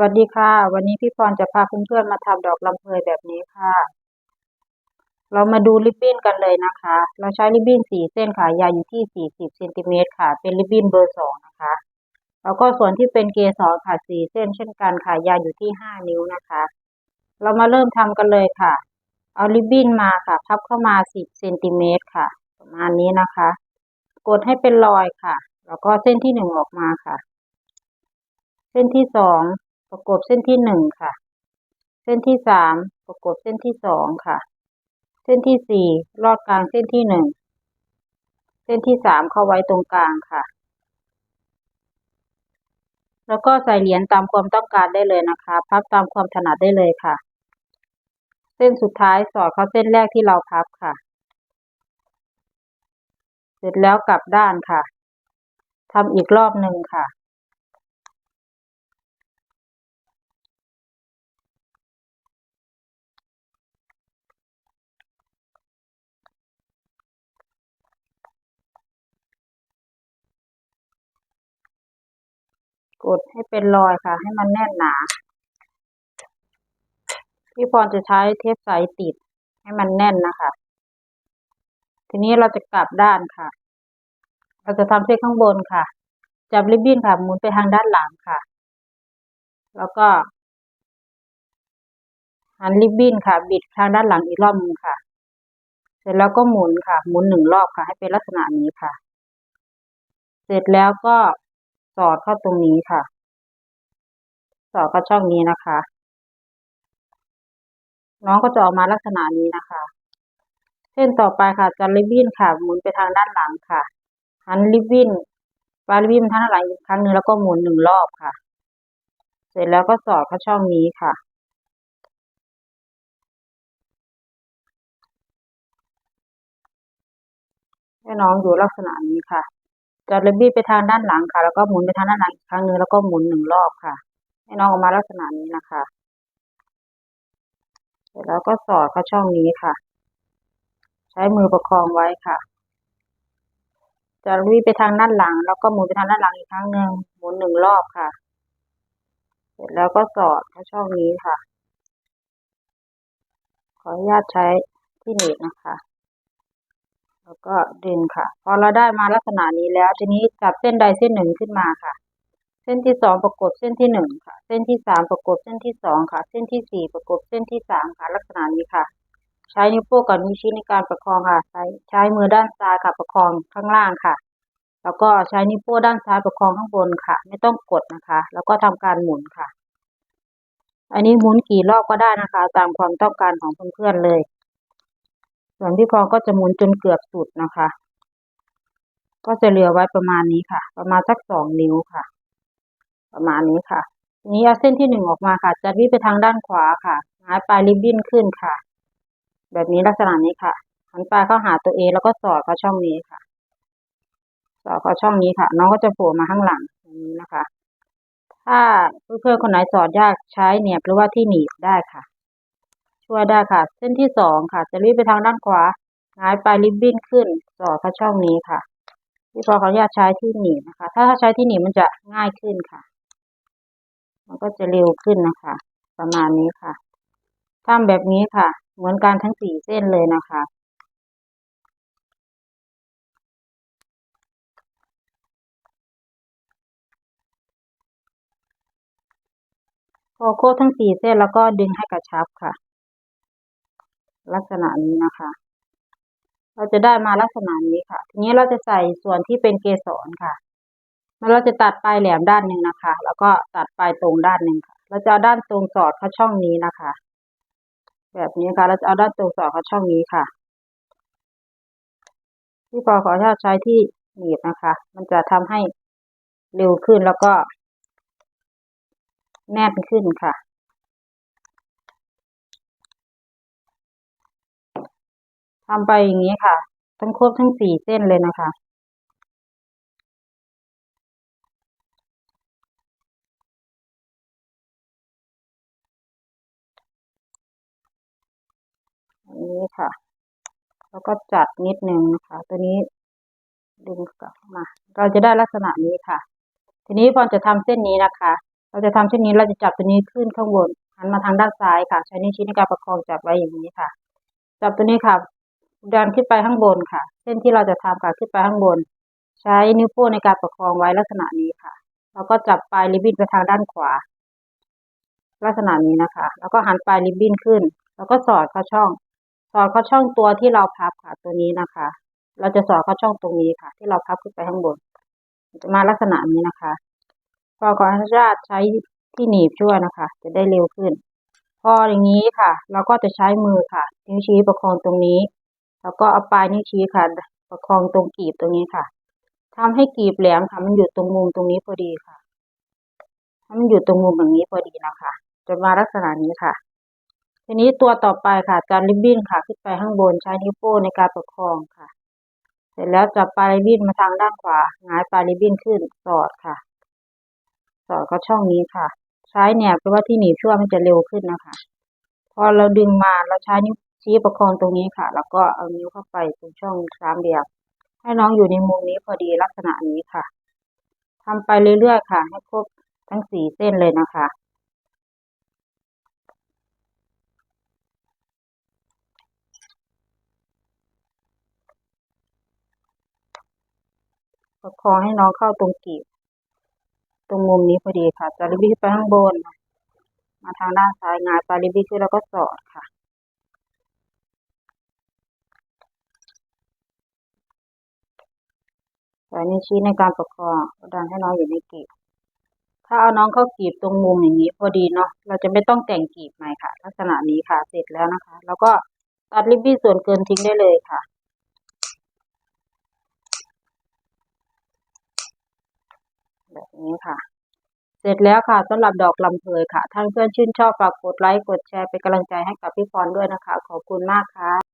สวัสดีค่ะ วันนี้พี่พรจะพาเพื่อนๆมาทำดอกลำเพยแบบนี้ค่ะ เรามาดูริบบิ้นกันเลยนะคะ เราใช้ริบบิ้นสี่เส้นค่ะ ยาวอยู่ที่สี่สิบเซนติเมตรค่ะ เป็นริบบิ้นเบอร์สองนะคะ แล้วก็ส่วนที่เป็นเกสรค่ะสี่เส้นเช่นกันค่ะ ยาวอยู่ที่ห้านิ้วนะคะ เรามาเริ่มทำกันเลยค่ะ เอาริบบิ้นมาค่ะ พับเข้ามาสิบเซนติเมตรค่ะ ประมาณนี้นะคะ กดให้เป็นรอยค่ะ แล้วก็เส้นที่หนึ่งออกมาค่ะ เส้นที่สอง ประกบเส้นที่หนึ่งค่ะ เส้นที่สามประกบเส้นที่สองค่ะ เส้นที่สี่ลอดกลางเส้นที่หนึ่งเส้นที่สามเข้าไว้ตรงกลางค่ะ แล้วก็ใส่เหรียญตามความต้องการได้เลยนะคะ พับตามความถนัดได้เลยค่ะ เส้นสุดท้ายสอดเข้าเส้นแรกที่เราพับค่ะ เสร็จแล้วกลับด้านค่ะทำอีกรอบหนึ่งค่ะ กดให้เป็นรอยค่ะ ให้มันแน่นหนา พี่พรจะใช้เทปใสติดให้มันแน่นนะคะ ทีนี้เราจะกลับด้านค่ะ เราจะทำเส้นข้างบนค่ะ จับริบบิ้นค่ะหมุนไปทางด้านหลังค่ะ แล้วก็หันริบบิ้นค่ะ บิดทางด้านหลังอีกรอบนึงค่ะ เสร็จแล้วก็หมุนค่ะ หมุนหนึ่งรอบค่ะ ให้เป็นลักษณะนี้ค่ะ เสร็จแล้วก็ สอดเข้าตรงนี้ค่ะ สอดเข้าช่องนี้นะคะ น้องก็จะออกมาลักษณะนี้นะคะเส้นต่อไปค่ะจะริบบิ้นค่ะหมุนไปทางด้านหลังค่ะหันริบบิ้นปลาริบบิ้นทางด้านหลังอีกครั้งหนึ่งแล้วก็หมุนหนึ่งรอบค่ะ เสร็จแล้วก็สอดเข้าช่องนี้ค่ะให้น้องอยู่ลักษณะนี้ค่ะ จะริบบิ้ไปทางด้านหลังค่ะ แล้วก็หมุนไปทางด้านหลังอีกครั้งหนึ่งแล้วก็หมุนหนึ่งรอบค่ะ ให้น้องออกมาลักษณะนี้นะคะเสร็จแล้วก็สอดเข้าช่องนี้ค่ะ ใช้มือประคองไว้ค่ะจะลุยไปทางด้านหลัง แล้วก็หมุนไปทางด้านหลังอีกครั้งหนึ่งหมุนหนึ่งรอบค่ะ เสร็จแล้วก็สอดเข้าช่องนี้ค่ะ ขออนุญาตใช้ที่หนีบนะคะ แล้วก็ดึงค่ะ พอเราได้มาลักษณะนี้แล้ว ทีนี้จับเส้นใดเส้นหนึ่งขึ้นมาค่ะ เส้นที่สองประกบเส้นที่หนึ่งค่ะ เส้นที่สามประกบเส้นที่สองค่ะ เส้นที่สี่ประกบเส้นที่สามค่ะ ลักษณะนี้ค่ะ ใช้นิ้วโป้งกับนิ้วชี้ในการประคองค่ะใช้ใช้มือด้านซ้ายค่ะประคองข้างล่างค่ะ แล้วก็ใช้นิ้วโป้งด้านซ้ายประคองข้างบนค่ะ ไม่ต้องกดนะคะ แล้วก็ทำการหมุนค่ะ อันนี้หมุนกี่รอบก็ได้นะคะ ตามความต้องการของเพื่อนๆเลย ส่วนพี่พรก็จะหมุนจนเกือบสุดนะคะ ก็จะเหลือไว้ประมาณนี้ค่ะ ประมาณสักสองนิ้วค่ะ ประมาณนี้ค่ะ ทีนี้เอาเส้นที่หนึ่งออกมาค่ะจะวิ่ไปทางด้านขวาค่ะหายปลายริบบิ้นขึ้นค่ะ แบบนี้ลักษณะนี้ค่ะหันปลายเข้าหาตัวเองแล้วก็สอดเข้าช่องนี้ค่ะ สอดเข้าช่องนี้ค่ะ น้องก็จะโผล่มาข้างหลังอย่างนี้นะคะ ถ้าเพื่อนๆคนไหนสอดยากใช้เนี่ยหรือว่าที่หนีบได้ค่ะ ช่วยได้ค่ะ เส้นที่สองค่ะ จะวิ่งไปทางด้านขวาหงายปลายริบบิ้นขึ้นสอดเข้าช่องนี้ค่ะที่พอขออนุญาตใช้ที่หนีบนะคะถ้าถ้าใช้ที่หนีบมันจะง่ายขึ้นค่ะ มันก็จะเร็วขึ้นนะคะ ประมาณนี้ค่ะทำแบบนี้ค่ะ เหมือนกันทั้งสี่เส้นเลยนะคะพอโค้ทั้งสี่เส้นแล้วก็ดึงให้กระชับค่ะ ลักษณะนี้นะคะ เราจะได้มาลักษณะนี้ค่ะ ทีนี้เราจะใส่ส่วนที่เป็นเกสรค่ะแล้วเราจะตัดปลายแหลมด้านหนึ่งนะคะ แล้วก็ตัดปลายตรงด้านหนึ่งค่ะ เราจะเอาด้านตรงสอดเข้าช่องนี้นะคะ แบบนี้ค่ะ เราจะเอาด้านตรงสอดเข้าช่องนี้ค่ะ ที่พอขออนุญาใช้ที่หนีบนะคะ มันจะทำให้เร็วขึ้นแล้วก็ แน่นขึ้นค่ะ ทำไปอย่างนี้ค่ะ ทั้งครบทั้งสี่เส้นเลยนะคะ อันนี้ค่ะ แล้วก็จัดนิดนึงนะคะ ตัวนี้ดึงกลับมา เราจะได้ลักษณะนี้ค่ะ ทีนี้พอจะทำเส้นนี้นะคะ เราจะทำเช่นนี้เราจะจับตัวนี้ขึ้นข้างบนหันมาทางด้านซ้ายค่ะ ใช้นิ้วชี้ในการประคองจับไว้อย่างนี้ค่ะ จับตัวนี้ค่ะ ดันขึ้นไปข้างบนค่ะ เส้นที่เราจะทำค่ะขึ้นไปข้างบน ใช้นิ้วโป้งในการประคองไว้ลักษณะนี้ค่ะ แล้วก็จับปลายริบบิ้นไปทางด้านขวา ลักษณะนี้นะคะ แล้วก็หันปลายริบบิ้นขึ้น แล้วก็สอดเข้าช่อง สอดเข้าช่องตัวที่เราพับค่ะตัวนี้นะคะ เราจะสอดเข้าช่องตรงนี้ค่ะ ที่เราพับขึ้นไปข้างบน จะมาลักษณะนี้นะคะพอขออนุญาตใช้ที่หนีบช่วยนะคะ จะได้เร็วขึ้น พออย่างนี้ค่ะ เราก็จะใช้มือค่ะนิ้วชี้ประคองตรงนี้ แล้วก็เอาปลายนิ้วชี้ค่ะ ประคองตรงกีบตรงนี้ค่ะทำให้กีบแหลมค่ะ มันอยู่ตรงมุมตรงนี้พอดีค่ะให้มันอยู่ตรงมุมอย่างนี้พอดีนะคะ จะมาลักษณะนี้ค่ะ ทีนี้ตัวต่อไปค่ะ การริบบิ้นค่ะ ขึ้นไปข้างบนใช้นิ้วโป้งในการประคองค่ะ เสร็จแล้วจับปลายริบบิ้นมาทางด้านขวาหงายปลายริบบิ้นขึ้นสอดค่ะ สอดเข้าช่องนี้ค่ะ ใช้แหนบเพราะว่าที่หนีบชั่วมันจะเร็วขึ้นนะคะ พอเราดึงมาเราใช้นิ้ว ชี้ประคองตรงนี้ค่ะ แล้วก็เอานิ้วเข้าไปตรงช่องสามเหลี่ยมให้น้องอยู่ในมุมนี้พอดีลักษณะนี้ค่ะทำไปเรื่อยๆค่ะ ให้ครบทั้งสี่เส้นเลยนะคะประคองให้น้องเข้าตรงกีบตรงมุมนี้พอดีค่ะ จะริบบิ้นไปข้างบน มาทางด้านซ้ายงายปลาริบบิ้ขึ้นแล้วก็สอดค่ะ ใช้นิ้วชี้ในการประคองดันให้น้องอยู่ในกีบถ้าเอาน้องเข้ากีบตรงมุมอย่างนี้พอดีเนาะเราจะไม่ต้องแต่งกีบใหม่ค่ะ ลักษณะนี้ค่ะเสร็จแล้วนะคะ แล้วก็ตัดริบบิ้นส่วนเกินทิ้งได้เลยค่ะแบบนี้ค่ะ เสร็จแล้วค่ะสำหรับดอกลำเพยค่ะท่านเพื่อนชื่นชอบฝากกดไลค์กดแชร์เป็นกำลังใจให้กับพี่พรด้วยนะคะ ขอบคุณมากค่ะ